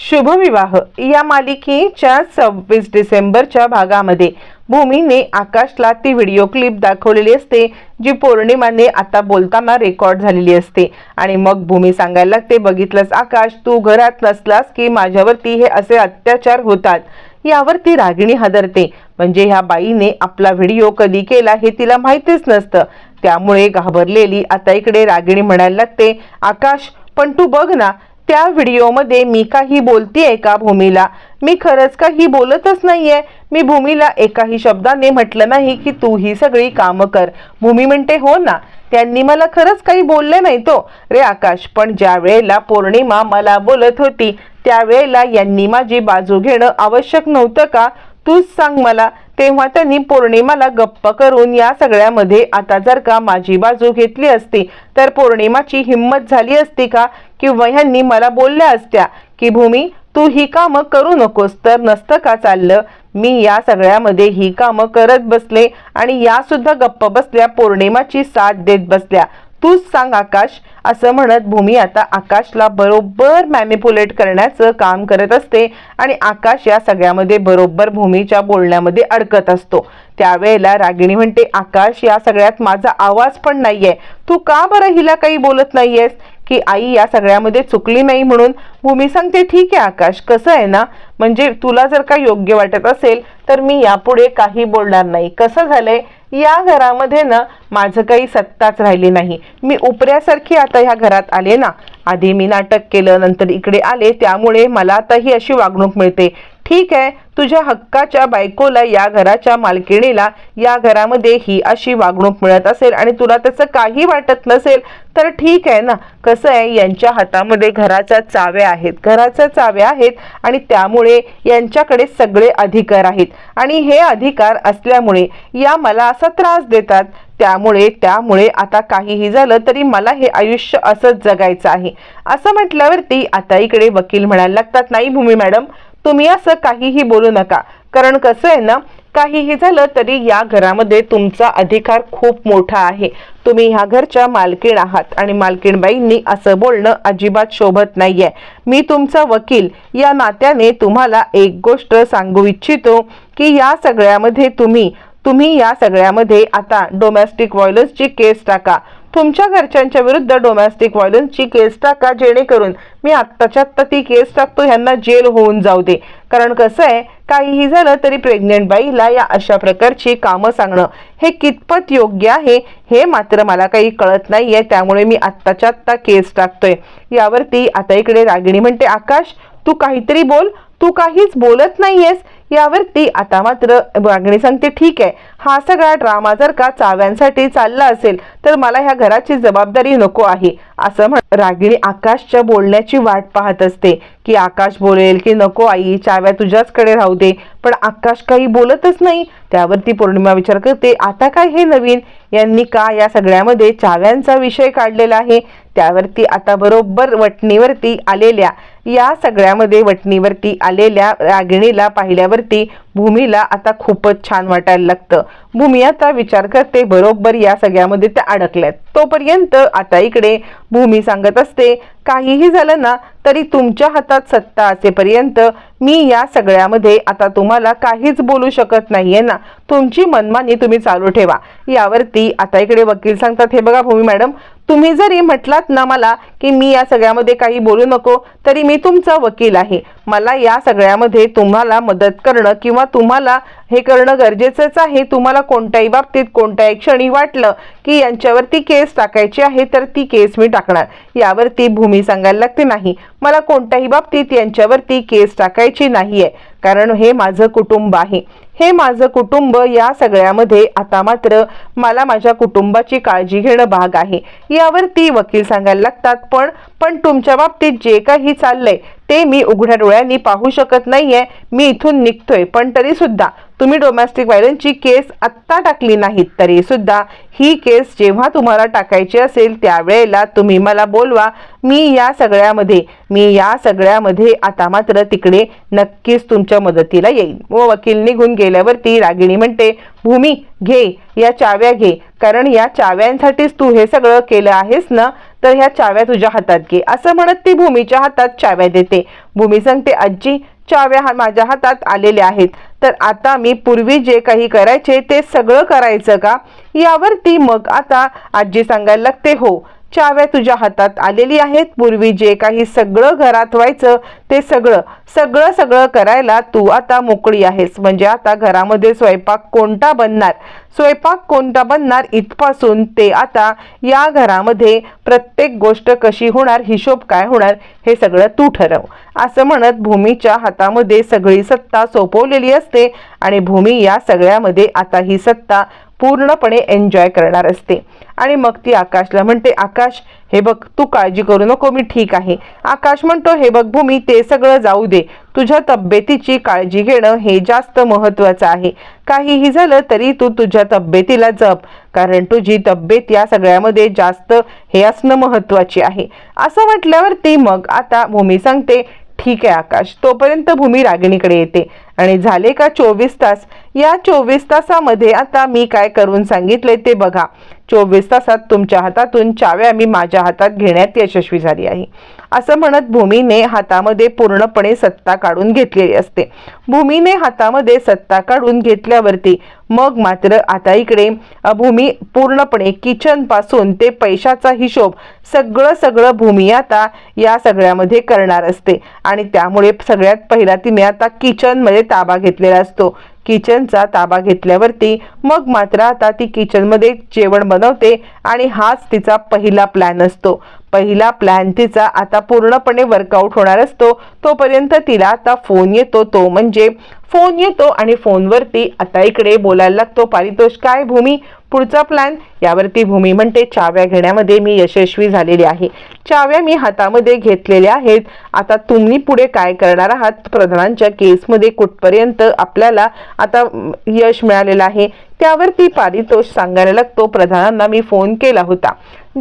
शुभविवाह. या मालिकेच्या सव्वीस डिसेंबरच्या भागामध्ये भूमीने आकाशला ती व्हिडिओ क्लिप दाखवलेली असते जी पौर्णिमाने आता बोलताना रेकॉर्ड झालेली असते. आणि मग भूमी सांगायला लागते बघितलंस आकाश तू घरात नसलास की माझ्यावरती हे असे अत्याचार होतात. यावरती रागिणी हादरते. म्हणजे ह्या बाईने आपला व्हिडिओ कधी केला हे तिला माहितीच नसतं. त्यामुळे घाबरलेली आता इकडे रागिणी म्हणायला लागते आकाश पण तू बघ ना त्या व्हिडिओमध्ये मी काही बोलतीये का भूमीला? मी खरंच काही बोलतच नाहीये. मी भूमीला एकाही शब्दाने म्हटलं नाही की तू ही सगळी कामं कर. भूमी म्हणते हो ना त्यांनी मला खरंच काही बोलले नाही तो. रे आकाश पण ज्या वेळेला पौर्णिमा मला बोलत होती त्यावेळेला यांनी माझी बाजू घेणं आवश्यक नव्हतं का? तूच सांग मला तेव्हा त्यांनी पौर्णिमाला गप्प करून या सगळ्यामध्ये आता जर का माझी बाजू घेतली असती तर पौर्णिमाची हिंमत झाली असती का? किंवा ह्यांनी मला बोलल्या असत्या की भूमी तू ही कामं करू नकोस तर नसतं का चाललं? मी या सगळ्यामध्ये ही कामं करत बसले आणि या सुद्धा गप्प बसल्या पौर्णिमाची साथ देत बसल्या. तूच सांग आकाश असं म्हणत भूमी आता आकाशला बरोबर मॅनिपुलेट करण्याचं काम करत असते आणि आकाश या सगळ्यामध्ये बरोबर भूमीच्या बोलण्यामध्ये अडकत असतो. त्यावेळेला रागिणी म्हणते आकाश या सगळ्यात माझा आवाज पण नाहीये. तू का बरं हिला काही बोलत नाहीयेस? की आई या सगळ्यामध्ये चुकली नाही म्हणून? भूमी सांगते ठीक आहे आकाश कसं आहे ना? म्हणजे तुला जर का योग्य वाटत असेल तर मी यापुढे काही बोलणार नाही. कसं झालंय? या घरामध्ये ना माझं काही सत्ताच राहिली नाही. मी उपऱ्यासारखी आता ह्या घरात आले ना. आधी मी नाटक केलं नंतर इकडे आले. त्यामुळे मला आता ही अशी वागणूक मिळते. ठीक आहे तुझ्या हक्काच्या बायकोला या घराच्या मालकिणीला या घरामध्ये ही अशी वागणूक मिळत असेल आणि तुला त्याचं काही वाटत नसेल तर ठीक आहे ना. कसं आहे यांच्या हातामध्ये घराच्या चाव्या आहेत. घराच्या चाव्या आहेत आणि त्यामुळे यांच्याकडे सगळे अधिकार आहेत. आणि हे अधिकार असल्यामुळे या मला असा त्रास देतात. त्यामुळे त्यामुळे आता काहीही झालं तरी मला हे आयुष्य असंच जगायचं आहे. असं म्हटल्यावरती आता इकडे वकील म्हणायला लागतात नाही भूमी मॅडम तुम्ही असं काहीही बोलू नका. कारण कसं आहे ना काहीही झालं तरी या घरामध्ये तुमचा अधिकार खूप मोठा आहे. तुम्ही ह्या घरच्या मालकीण आहात आणि मालकीणबाईंनी असं बोलणं अजिबात शोभत नाहीये. मी तुमचा वकील. या नात्याने तुम्हाला एक गोष्ट सांगू इच्छितो की या सगळ्यामध्ये तुम्ही तुम्ही या सगळ्यामध्ये आता डोमेस्टिक व्हायलन्सची केस टाका. तुमच्या घरच्यांच्या विरुद्ध डोमेस्टिक व्हायलन्सची केस टाका जेणेकरून मी आत्ताच्या आत्ता ती केस टाकतो ह्यांना जेल होऊन जाऊ दे. कारण कसं आहे काहीही झालं तरी प्रेग्नेंट बाईला या अशा प्रकारची कामं सांगणं हे कितपत योग्य आहे हे मात्र मला काही कळत नाहीये. त्यामुळे मी आत्ताच्या आत्ता केस टाकतोय. यावरती आता इकडे रागिणी म्हणते आकाश तू काहीतरी बोल. तू काहीच बोलत नाहीयेस. यावरती आता मात्र मागणी सांगते ठीक आहे हा सगळा ड्रामा जर का चाव्यांसाठी चालला असेल तर मला ह्या घराची जबाबदारी नको आहे. असं म्हण रागिणी आकाशच्या बोलण्याची वाट पाहत असते. की आकाश बोलेल की नको आई चाव्या तुझ्याचकडे राहू दे. पण आकाश काही बोलतच नाही. त्यावरती पौर्णिमा विचार करते आता काय हे नवीन? यांनी का या सगळ्यामध्ये चाव्यांचा विषय काढलेला आहे? त्यावरती आता बरोबर वटणीवरती आलेल्या या सगळ्यामध्ये वटणीवरती आलेल्या रागिणीला पाहिल्यावरती भूमीला आता खूपच छान वाटायला लागतं. भूमी आता विचार करते बरोबर या सगळ्यामध्ये त्या अडकल्यात. तोपर्यंत आता इकडे भूमी सांगत असते काहीही झालं ना तरी तुमच्या हातात सत्ता असेपर्यंत मी या सगळ्यामध्ये आता तुम्हाला काहीच बोलू शकत नाहीये ना. तुमची मनमानी तुम्ही चालू ठेवा. यावरती आता इकडे वकील सांगतात हे बघा भूमी मॅडम तुम्ही जरी म्हटलात ना मला की मी या सगळ्यामध्ये काही बोलू नको तरी मी तुमचा वकील आहे. मला या सगळ्यामध्ये तुम्हाला मदत करणं किंवा तुम्हाला हे करणं गरजेचंच आहे तुम्हाला कोणत्याही बाबतीत कोणत्याही क्षणी वाटलं की यांच्यावरती केस टाकायची आहे तर ती केस मी टाकणार. यावरती भूमी सांगायला लागते नाही. मला कोणत्याही बाबतीत यांच्यावरती केस टाकायची नाही आहे कारण हे माझं कुटुंब आहे. हे माझं कुटुंब या सगळ्यामध्ये आता मात्र मला माझ्या कुटुंबाची काळजी घेणं भाग आहे. यावर ती वकील सांगायला लागतात पण पण तुमच्या बाबतीत जे काही चाललंय ते मी उघड्या डोळ्यांनी पाहू शकत नाहीये. मी इथून निघतोय. पण तरी सुद्धा तुम्ही डोमेस्टिक व्हायलन्सची केस आत्ता टाकली नाहीत तरी सुद्धा ही केस जेव्हा तुम्हाला टाकायची असेल त्यावेळेला तुम्ही मला बोलवा. मी या सगळ्यामध्ये मी या सगळ्यामध्ये आता मात्र तिकडे नक्कीच तुमच्या मदतीला येईल व वकील निघून गेल्यावरती रागिणी म्हणते भूमी घे या चाव्या घे. कारण या चाव्यांसाठीच तू हे सगळं केलं आहेस ना तर ह्या चाव्या तुझ्या हातात घे. असं म्हणत ती भूमीच्या हातात चाव्या देते. भूमी सांगते आजी चाव्या हा माझ्या हातात आलेल्या आहेत. तर आता मी पूर्वी जे काही करायचे ते सगळं करायचं का? यावरती मग आता आजी सांगायला लागते हो चाव्या तुझ्या हातात आलेली आहेत. पूर्वी जे काही सगळं घरात व्हायचं ते सगळं सगळं सगळं करायला तू आता मोकळी आहेस. म्हणजे आता घरामध्ये स्वयंपाक कोणता बनणार? स्वयंपाक कोणता बनणार? इथपासून ते आता या घरामध्ये प्रत्येक गोष्ट कशी होणार? हिशोब काय होणार? हे सगळं तू ठरव. असं म्हणत भूमीच्या हातामध्ये सगळी सत्ता सोपवलेली असते आणि भूमी या सगळ्यामध्ये आता ही सत्ता पूर्णपणे एन्जॉय करणार असते. आणि मग ती आकाशला म्हणते आकाश हे बघ तू काळजी करू नको मी ठीक आहे. आकाश म्हणतो हे बघ भूमी ते सगळं जाऊ दे. तुझ्या तब्येतीची काळजी घेणं हे जास्त महत्वाचं आहे. काहीही झालं तरी तू तुझ्या तब्येतीला जप कारण तुझी तब्येत या सगळ्यामध्ये जास्त हे असणं महत्त्वाची आहे. असं म्हटल्यावरती मग आता भूमी सांगते ठीक आहे आकाश. तोपर्यंत भूमी रागिणीकडे येते. आणि झाले का चोवीस तास? या चोवीस तासामध्ये आता मी काय करून सांगितले ते बघा. चोवीस तासात तुमच्या हातातून चाव्या मी माझ्या हातात घेण्यात यशस्वी झाली आहे. असं म्हणत भूमीने हातामध्ये पूर्णपणे सत्ता काढून घेतलेली असते. भूमीने हातामध्ये सत्ता काढून घेतल्यावरती मग मात्र आता इकडे भूमी पूर्णपणे किचनपासून ते पैशाचा हिशोब सगळं सगळं भूमी आता या सगळ्यामध्ये करणार असते. आणि त्यामुळे सगळ्यात पहिला तिने आता किचनमध्ये ताबा घेतलेला असतो. किचनचा ताबा घेतल्यावरती मग मात्र आता ती किचनमध्ये जेवण बनवते आणि हाच तिचा पहिला प्लॅन असतो. पहिला प्लॅन तिचा आता पूर्णपणे वर्कआउट होणार असतो. तोपर्यंत तिला आता फोन येतो तो म्हणजे फोन येतो आणि फोनवरती आता इकडे बोलायला लागतो पारितोष काय भूमी? पुढचा प्लॅन यावरती भूमी म्हणते चाव्या घेण्यामध्ये मी यशस्वी झालेली आहे. चाव्या मी हातामध्ये घेतलेल्या आहेत. आता तुम्ही पुढे काय करणार आहात? प्रधानांच्या केसमध्ये कुठपर्यंत आपल्याला आता यश मिळालेलं आहे? त्यावरती पारितोष सांगायला लागतो. प्रधानांना मी फोन केला होता.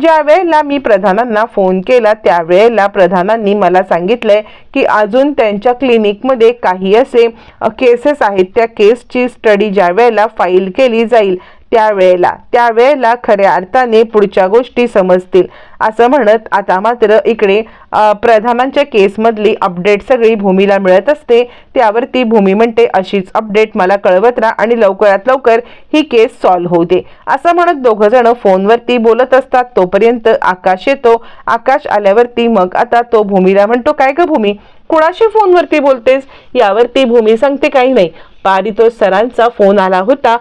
ज्या वेळेला मी प्रधानांना फोन केला त्यावेळेला प्रधानांनी मला सांगितलंय की अजून त्यांच्या क्लिनिकमध्ये काही असे केसेस आहेत. त्या केसची स्टडी ज्या वेळेला फाईल केली जाईल त्यावेळेला त्यावेळेला खऱ्या अर्थाने पुढच्या गोष्टी समजतील. असं म्हणत आता मात्र इकडे प्रधानांच्या केसमधली अपडेट सगळी भूमीला मिळत असते. त्यावरती भूमी म्हणते अशीच अपडेट मला कळवत राहा आणि लवकरात लवकर ही केस सॉल्व्ह होऊ दे. असं म्हणत दोघं जण फोनवरती बोलत असतात. तोपर्यंत आकाश येतो. आकाश आल्यावरती मग आता तो भूमीला म्हणतो काय ग भूमी? कुणाशी फोनवरती बोलतेस? यावरती भूमी सांगते काही नाही. पारितोष सरांचा फोन आला होता.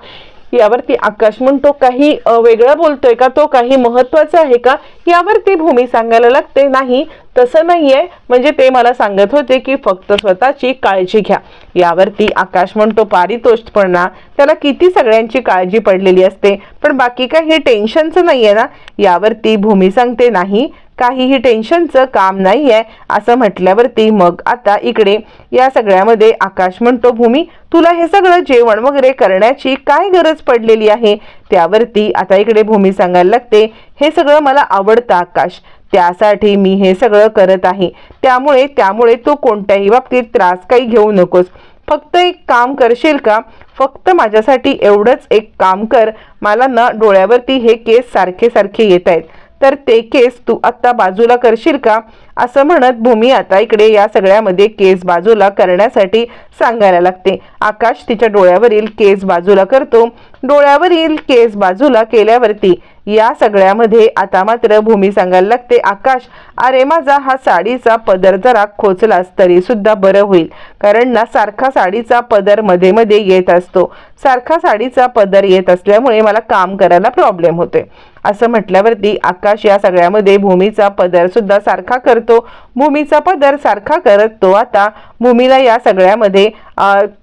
यावरती आकाश म्हणतो काही वेगळं बोलतोय का? तो काही महत्त्वाचा आहे का? यावरती भूमी सांगायला लागते नाही तसं नाहीये. म्हणजे ते मला सांगत होते की फक्त स्वतःची काळजी घ्या. यावरती आकाश म्हणतो पारितोषपणा त्याला किती सगळ्यांची काळजी पडलेली असते. पण बाकी काही टेन्शनचं नाहीये ना? यावरती भूमी सांगते नाही काहीही टेन्शनचं काम नाही आहे असं म्हटल्यावरती मग आता इकडे या सगळ्यामध्ये आकाश म्हणतो भूमी तुला हे सगळं जेवण वगैरे करण्याची काय गरज पडलेली आहे? त्यावरती आता इकडे भूमी सांगायला लागते हे सगळं मला आवडतं आकाश. त्यासाठी मी हे सगळं करत आहे. त्यामुळे त्यामुळे तू कोणत्याही बाबतीत त्रास काही घेऊ नकोस. फक्त एक काम करशील का? फक्त माझ्यासाठी एवढंच एक काम कर. मला ना डोळ्यावरती हे केस सारखे सारखे येत आहेत. तर ते केस तू आत्ता बाजूला करशील का? असं म्हणत भूमी आता इकडे या सगळ्यामध्ये केस बाजूला करण्यासाठी सांगायला लागते. आकाश तिच्या डोळ्यावरील केस बाजूला करतो. डोळ्यावरील केस बाजूला केल्यावरती या सगळ्यामध्ये आता मात्र भूमी सांगायला लागते आकाश. अरे माझा हा साडीचा पदर जरा खोचलास तरी सुद्धा बरं होईल. कारण ना सारखा साडीचा पदरमध्ये मध्ये येत असतो. सारखा साडीचा पदर येत असल्यामुळे मला काम करायला प्रॉब्लेम होते असं म्हटल्यावरती आकाश या सगळ्यामध्ये भूमीचा पदर सुद्धा सारखा करतो. भूमीचा पदर सारखा करत तो आता भूमीला या सगळ्यामध्ये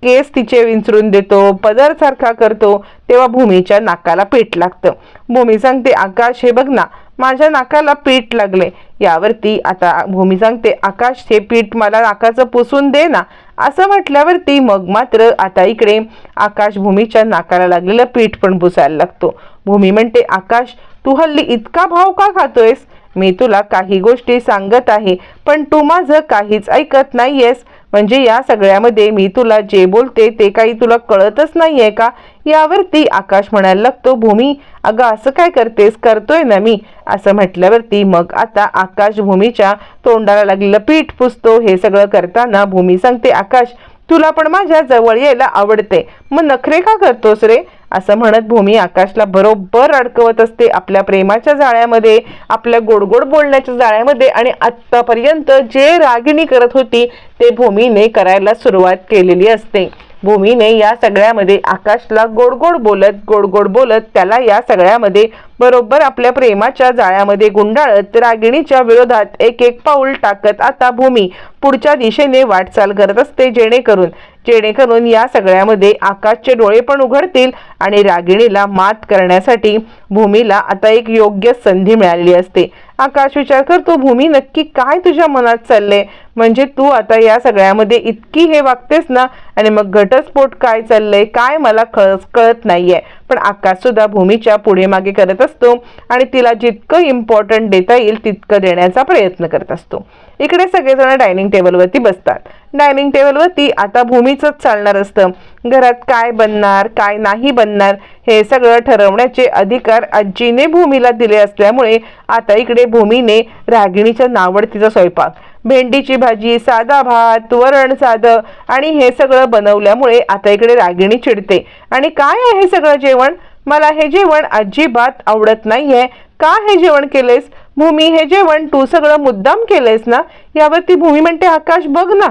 केस तिचे विंचरून देतो पदर सारखा करतो तेव्हा भूमीच्या नाकाला पीठ लागतं. भूमी सांगते आकाश हे बघ ना माझ्या नाकाला पीठ लागले यावरती आता भूमी सांगते आकाश हे पीठ मला नाकाचं पुसून दे ना. असं म्हटल्यावरती मग मात्र आता इकडे आकाश भूमीच्या नाकाला लागलेलं पीठ पण पुसायला लागतो. भूमी म्हणते आकाश तू हल्ली इतका भाव का खातोयस? मी तुला काही गोष्टी सांगत आहे पण तू माझं काहीच ऐकत नाहीयेस. म्हणजे या सगळ्यामध्ये मी तुला जे बोलते ते काही तुला कळतच नाहीये का? यावरती आकाश म्हणायला लागतो भूमी अगं असं काय करतेस? करतोय ना मी. असं म्हटल्यावरती मग आता आकाश भूमीच्या तोंडाला लागलेलं पीठ पुसतो. हे सगळं करताना भूमी सांगते आकाश तुला पण माझ्या जवळ यायला आवडते. मग नखरे का करतोस रे? असं म्हणत भूमी आकाशला बरोबर अडकवत असते आपल्या प्रेमाच्या जाळ्यामध्ये आपल्या गोडगोड बोलण्याच्या जाळ्यामध्ये आणि आत्तापर्यंत जे रागिणी करत होती ते भूमीने करायला सुरुवात केलेली असते. भूमीने या सगळ्यामध्ये आकाशला गोडगोड बोलत गोडगोड बोलत त्याला या सगळ्यामध्ये बरोबर आपल्या प्रेमाच्या जाळ्यामध्ये गुंडाळत रागिणीच्या विरोधात एक एक पाऊल टाकत आता भूमी पुढच्या दिशेने वाटचाल करत असते जेणेकरून जेणेकरून या सगळ्यामध्ये आकाशचे डोळे पण उघडतील आणि रागिणीला मात करण्यासाठी भूमीला आता एक योग्य संधी मिळालेली असते. आकाश विचार करतो भूमी नक्की काय तुझ्या मनात चालले म्हणजे तू आता या सगळ्यामध्ये इतकी हे वागतेस ना? आणि मग घटस्फोट काय चाललंय? काय मला कळ कळत नाहीये. पण आकाश सुद्धा भूमीच्या पुढे मागे करत असतो आणि तिला जितकं इम्पॉर्टंट देता येईल तितकं देण्याचा प्रयत्न करत असतो. इकडे सगळेजण डायनिंग टेबलवरती बसतात. डायनिंग टेबलवरती आता भूमीचंच चालणार असतं. घरात काय बनणार काय नाही बनणार हे सगळं ठरवण्याचे अधिकार आजीने भूमीला दिले असल्यामुळे आता इकडे भूमीने रागिणीच्या नावडतीचा स्वयंपाक भेंडीची भाजी साधा भात वरण साधं आणि हे सगळं बनवल्यामुळे आता इकडे रागिणी चिडते. आणि काय आहे हे सगळं जेवण? मला हे जेवण अजिबात आवडत नाहीये. का हे जेवण केलेस? भूमी हे जेवण तू सगळं मुद्दाम केलेस ना? यावरती भूमी म्हणते आकाश बघ ना.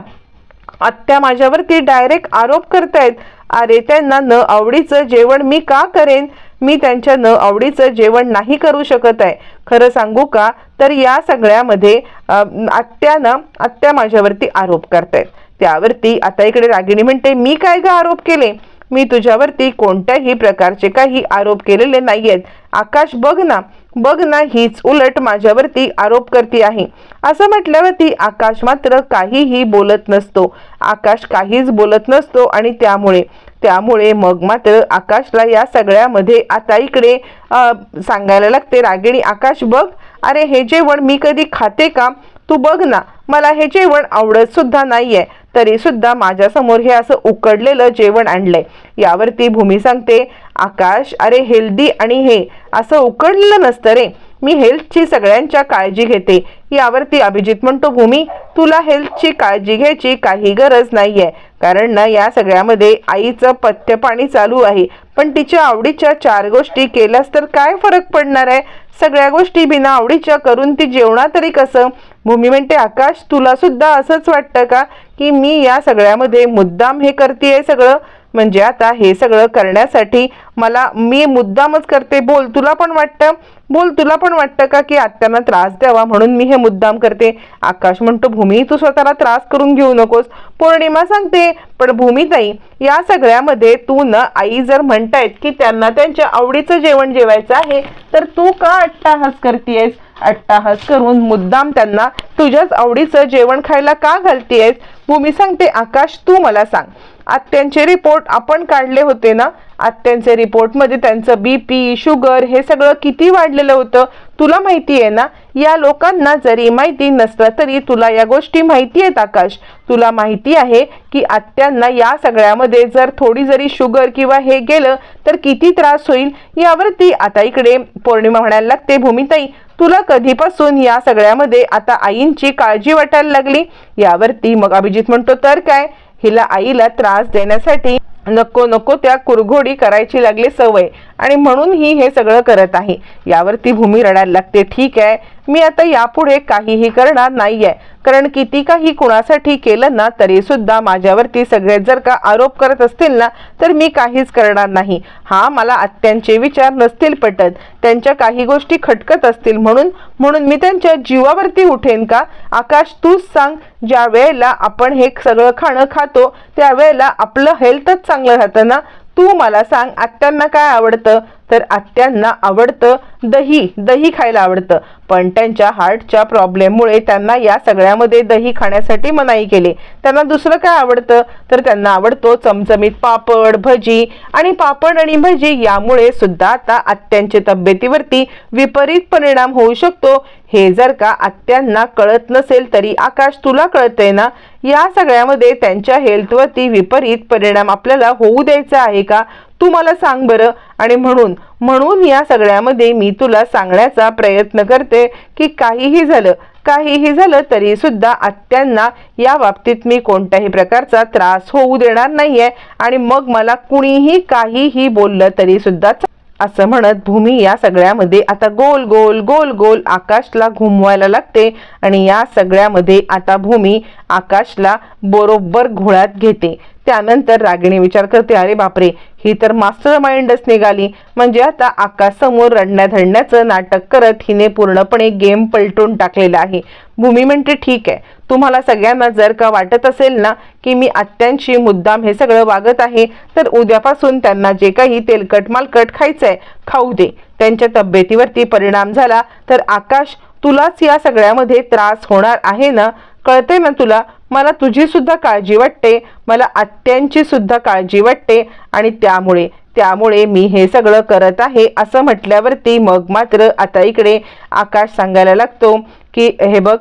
आत्या माझ्यावरती डायरेक्ट आरोप करतायत. अरे त्यांना न आवडीचं जेवण मी का करेन? मी त्यांच्या न आवडीचं जेवण नाही करू शकत आहे. खरं सांगू का? तर या सगळ्यामध्ये आत्यानं आत्या माझ्यावरती आरोप करतायत. त्यावरती आता इकडे रागिणी म्हणते मी काय का आरोप केले? मी तुझ्यावरती कोणत्याही प्रकारचे काही आरोप केलेले नाही आहेत आकाश बघ ना बघ ना हीच उलट माझ्यावरती आरोप करते आहे. असं म्हटल्यावरती आकाश मात्र काहीही बोलत नसतो. आकाश काहीच बोलत नसतो आणि त्यामुळे त्यामुळे मग मात्र आकाशला या सगळ्यामध्ये आता इकडे सांगायला लागते रागिणी आकाश बघ. अरे हे जेवण मी कधी खाते का? तू बघ ना मला हे जेवण आवडत सुद्धा नाहीये. तरी सुद्धा माझ्यासमोर हे असं उकडलेलं जेवण आणलंय. यावरती भूमी सांगते आकाश अरे हेल्दी आणि हे असं उकडलेलं नसतं रे. मी हेल्थची सगळ्यांच्या काळजी घेते. यावरती अभिजित म्हणतो भूमी तुला हेल्थची काळजी घ्यायची काही गरज नाही आहे कारण ना या सगळ्यामध्ये आईचं पथ्य पाणी चालू आहे. पण तिच्या आवडीच्या चार गोष्टी केल्यास तर काय फरक पडणार आहे? सगळ्या गोष्टी बिना आवडीच्या करून ती जेवणा तरी कसं भूमी म्हणते आकाश तुला सुद्धा असंच वाटतं का की मी या सगळ्यामध्ये मुद्दाम हे करते सगळं? म्हणजे आता हे सगळं करण्यासाठी मला मी मुद्दामच करते. बोल तुला पण वाटतं? बोल तुला पण वाटतं का की आत्यांना त्रास द्यावा म्हणून मी हे मुद्दाम करते? आकाश म्हणतो भूमी तू स्वतःला त्रास करून घेऊ नकोस. पौर्णिमा सांगते पण भूमीताई या सगळ्यामध्ये तू न आई जर म्हणतायत की त्यांना त्यांच्या आवडीचं जेवण जेवायचं आहे तर तू का अट्टाहास करतेयस? अट्टाहास करून मुद्दाम त्यांना तुझ्याच आवडीचं जेवण खायला का घालतेयस? भूमी सांगते आकाश तू मला सांग. आत्यांचे रिपोर्ट आपण काढले होते ना? आत्यांचे रिपोर्टमध्ये त्यांचं बी पी शुगर हे सगळं किती वाढलेलं होतं? तुला माहिती आहे ना? या लोकांना जरी माहिती नसलं तरी तुला या गोष्टी माहिती आहेत आकाश. तुला माहिती आहे की आत्यांना या सगळ्यामध्ये जर थोडी जरी शुगर किंवा हे गेलं तर किती त्रास होईल? यावरती आता इकडे पौर्णिमा म्हणायला लागते भूमिताई. तुला कधीपासून या सगळ्यामध्ये आता आईंची काळजी वाटायला लागली? यावरती मग अभिजित म्हणतो तर काय? हिला आईला त्रास देण्यासाठी नको नको त्या कुरघोडी करायची लागली सवय. आणि म्हणून ही हे सगळं करत आहे. यावरती भूमी रडायला लागते. ठीक आहे. मी आता यापुढे काहीही करणार नाहीये. कारण किती काही कुणासाठी केलं ना तरी सुद्धा माझ्यावरती सगळे जर का आरोप करत असतील ना तर मी काहीच करणार नाही. हा मला आत्यांचे विचार नसतील पटत. त्यांच्या काही गोष्टी खटकत असतील म्हणून म्हणून मी त्यांच्या जीवावरती उठेन का? आकाश तूच सांग. ज्या वेळेला आपण हे सगळं खाणं खातो त्यावेळेला आपलं हेल्थच चांगलं राहतं ना? तू मला सांग आत्यांना काय आवडतं? तर आत्यांना आवडतं दही. दही खायला आवडतं. पण त्यांच्या हार्टच्या प्रॉब्लेममुळे त्यांना या सगळ्यामध्ये दही खाण्यासाठी मनाई केली. त्यांना दुसरं काय आवडतं? तर त्यांना आवडतो चमचमीत पापड भजी. आणि पापड आणि भजी यामुळे सुद्धा आता आत्यांच्या तब्येतीवरती विपरीत परिणाम होऊ शकतो. हे जर का आत्यांना कळत नसेल तरी आकाश तुला कळतंय ना? या सगळ्यामध्ये त्यांच्या हेल्थवरती विपरीत परिणाम आपल्याला होऊ द्यायचा आहे का? तू मला सांग बरं. आणि म्हणून म्हणून या सगळ्यामध्ये मी तुला सांगण्याचा प्रयत्न करते की काहीही झालं काहीही झालं तरी सुद्धा आत्यांना या बाबतीत मी कोणत्याही प्रकारचा त्रास होऊ देणार नाहीये. आणि मग मला कुणीही काहीही बोललं तरी सुद्धा चा- असं म्हणत भूमी या सगळ्यामध्ये आता गोल गोल गोल गोल आकाशला घुमवायला लागते. आणि या सगळ्यामध्ये आता भूमी आकाशला बरोबर घोळ्यात घेते. त्यानंतर रागिणी विचार करते अरे बापरे ही तर मास्टर माइंडच निघाली. म्हणजे आता आकाश समोर रडण्या धडण्याचं नाटक करत हिने पूर्णपणे गेम पलटून टाकलेला आहे. भूमी म्हणते ठीक आहे. तुम्हाला सगळ्यांना जर का वाटत असेल ना की मी आत्यांशी मुद्दाम हे सगळं वागत आहे तर उद्यापासून त्यांना जे काही तेलकट मालकट खायचंय खाऊ दे. त्यांच्या तब्येतीवरती परिणाम झाला तर आकाश तुलाच या सगळ्यामध्ये त्रास होणार आहे ना? कळते ना तुला? मला तुझी सुद्धा काळजी वाटते. मला आत्यांची सुद्धा काळजी वाटते. आणि त्यामुळे त्यामुळे मी हे सगळं करत आहे. असं म्हटल्यावरती मग मात्र आता इकडे आकाश सांगायला लागतो की हे बघ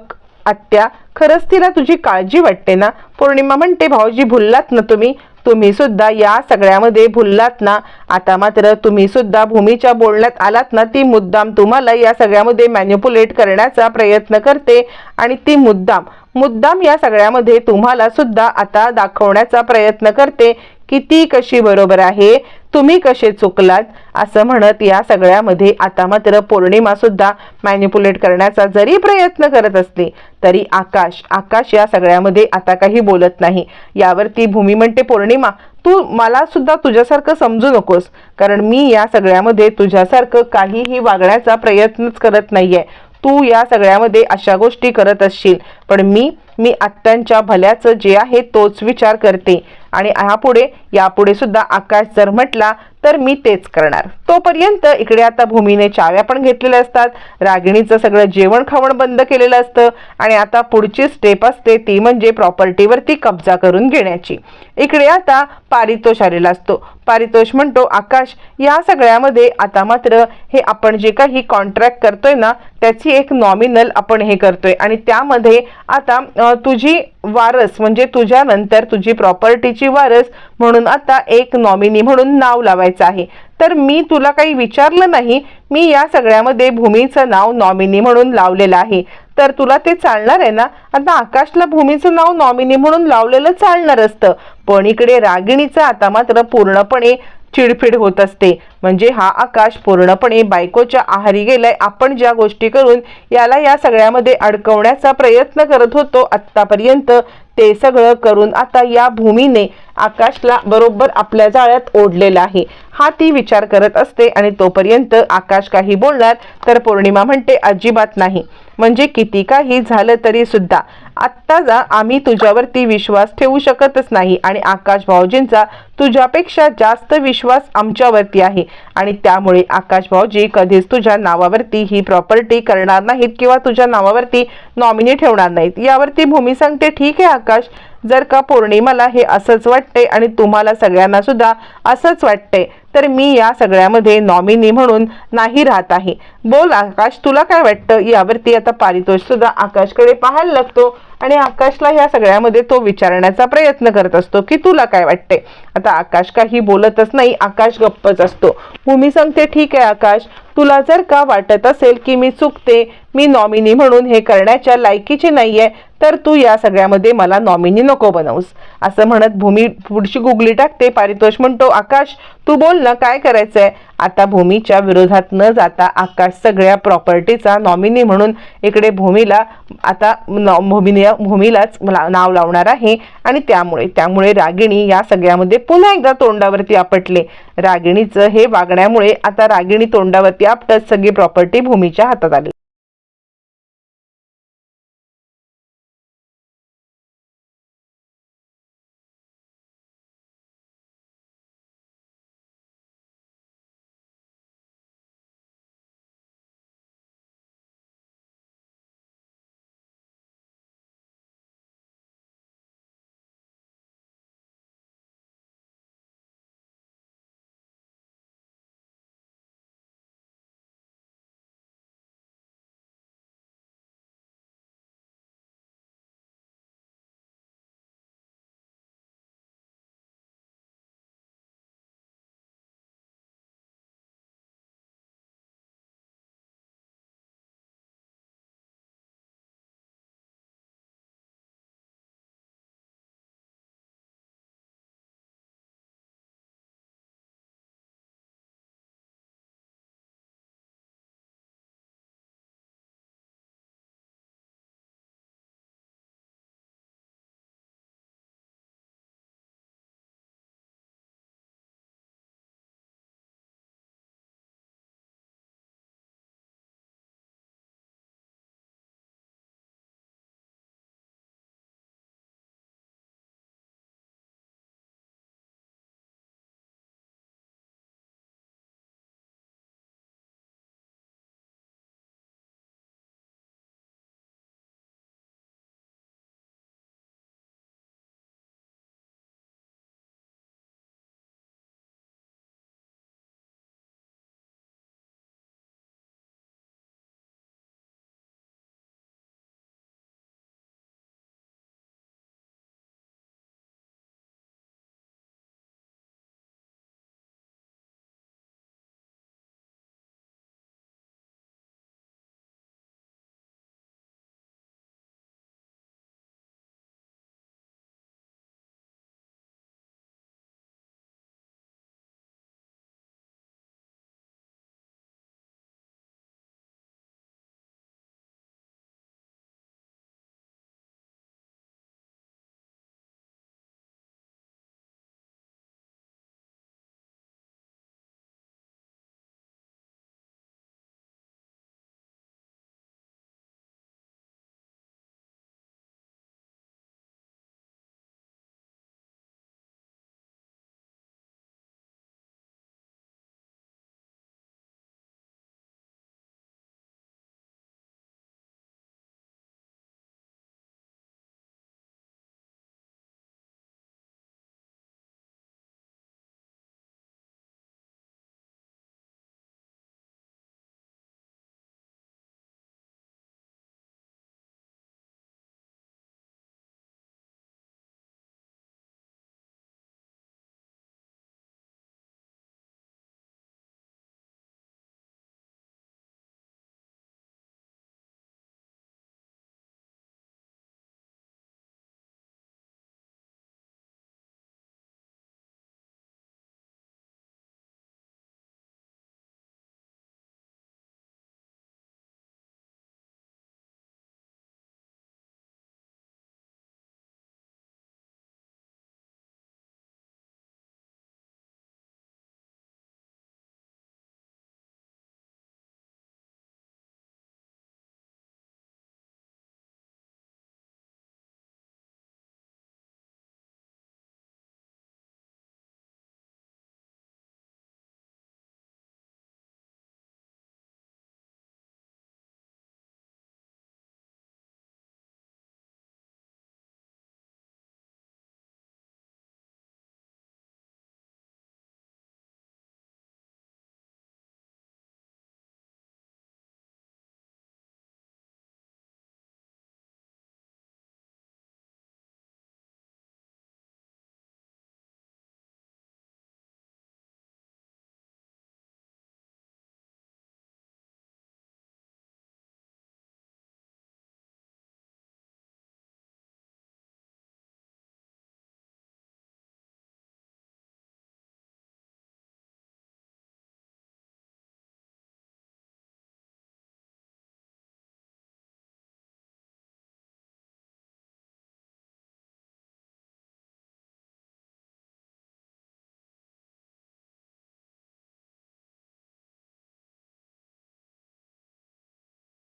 आत्या खरंच तिला तुझी काळजी वाटते ना? पौर्णिमा म्हणते भाऊजी भुललात ना तुम्ही? तुम्ही सुद्धा या सगळ्यामध्ये भुललात ना? आता मात्र तुम्ही सुद्धा भूमीच्या बोलण्यात आलात ना? ती मुद्दाम तुम्हाला या सगळ्यामध्ये मॅन्युपुलेट करण्याचा प्रयत्न करते. आणि ती मुद्दाम मुद्दाम या सगळ्यामध्ये तुम्हाला सुद्धा आता दाखवण्याचा प्रयत्न करते की ती कशी बरोबर आहे तुम्ही कसे चुकलात असं म्हणत या सगळ्यामध्ये आता मात्र पौर्णिमा सुद्धा मॅन्युपुलेट करण्याचा जरी प्रयत्न करत असली तरी आकाश आकाश या सगळ्यामध्ये आता काही बोलत नाही. यावरती भूमी म्हणते पौर्णिमा तू मला सुद्धा तुझ्यासारखं समजू नकोस कारण मी या सगळ्यामध्ये तुझ्यासारखं काहीही वागण्याचा प्रयत्नच करत नाहीये. तू या सगळ्यामध्ये अशा गोष्टी करत असशील. पण मी मी आत्यांच्या भल्याचं जे आहे तोच विचार करते. आणि यापुढे यापुढे सुद्धा आकाश जर म्हटला तर मी तेच करणार. तोपर्यंत इकडे आता भूमीने चाव्या पण घेतलेल्या असतात. रागिणीचं सगळं जेवण खावण बंद केलेलं असतं. आणि आता पुढची स्टेप असते ती म्हणजे प्रॉपर्टीवरती कब्जा करून घेण्याची. इकडे आता पारितोष आलेला असतो. पारितोष म्हणतो आकाश या सगळ्यामध्ये आता मात्र हे आपण जे काही कॉन्ट्रॅक्ट करतोय ना त्याची एक नॉमिनल आपण हे करतोय. आणि त्यामध्ये आता तुझी वारस म्हणजे तुझ्यानंतर तुझी प्रॉपर्टीची वारस म्हणून आता एक नॉमिनी म्हणून नाव लावायचं आहे. तर मी तुला काही विचारलं नाही मी या सगळ्यामध्ये भूमीचं नाव नॉमिनी म्हणून लावलेलं आहे. तर तुला ते चालणार आहे ना? आता आकाशला भूमीचं नाव नॉमिनी म्हणून लावलेलं चालणार असतं. पण इकडे रागिणीचं आता मात्र पूर्णपणे चिडफिड होत असते. म्हणजे हा आकाश पूर्णपणे बायकोच्या आहारी गेलाय. आपण ज्या गोष्टी करून याला या सगळ्यामध्ये अडकवण्याचा प्रयत्न करत होतो आत्तापर्यंत ते सगळं करून आता या भूमीने आकाशला बरोबर आपल्या जाळ्यात ओढलेला आहे. हा ती विचार करत असते आणि तोपर्यंत आकाश काही बोलणार तर पौर्णिमा म्हणते अजिबात नाही. म्हणजे किती काही झालं तरी सुद्धा आत्ता जा आम्ही तुझ्यावरती विश्वास ठेवू शकतच नाही आणि आकाश भाऊजींचा तुझ्यापेक्षा जास्त विश्वास आमच्यावरती आहे. आणि त्यामुळे आकाश भाऊजी कधीच तुझ्या नावावरती ही प्रॉपर्टी करणार नाहीत किंवा तुझ्या नावावरती नॉमिनी ठेवणार नाहीत. यावरती भूमी सांगते ठीक आहे आकाश जर का पौर्णिमाला हे असंच वाटते आणि तुम्हाला सगळ्यांना सुद्धा असंच वाटते तर मी या सगळ्यामध्ये नॉमिनी म्हणून नाही राहत आहे. बोल आकाश तुला काय वाटतं? यावरती आता पारितोष सुद्धा आकाशकडे पाहायला लागतो आणि आकाशला या सगळ्यामध्ये तो विचारण्याचा प्रयत्न करत असतो की तुला काय वाटते? आता आकाश काही बोलतच नाही आकाश गप्पच असतो. भूमी सांगते ठीक आहे आकाश तुला जर का वाटत असेल की मी चुकते मी नॉमिनी म्हणून हे करण्याच्या लायकीची नाही आहे तर तू या सगळ्यामध्ये मला नॉमिनी नको बनवूस. असं म्हणत भूमी पुढची गुगली टाकते. पारितोष म्हणतो आकाश तू बोल ना काय करायचंय? आता भूमीच्या विरोधात न जाता आकाश सगळ्या प्रॉपर्टीचा नॉमिनी म्हणून इकडे भूमीला आता नॉ- भूमीने भूमीलाच नाव लावणार आहे. आणि त्यामुळे त्यामुळे रागिणी या सगळ्यामध्ये पुन्हा एकदा तोंडावरती आपटले. रागिणीचं हे वागण्यामुळे आता रागिणी तोंडावरती आपटत सगळी प्रॉपर्टी भूमीच्या हातात आली.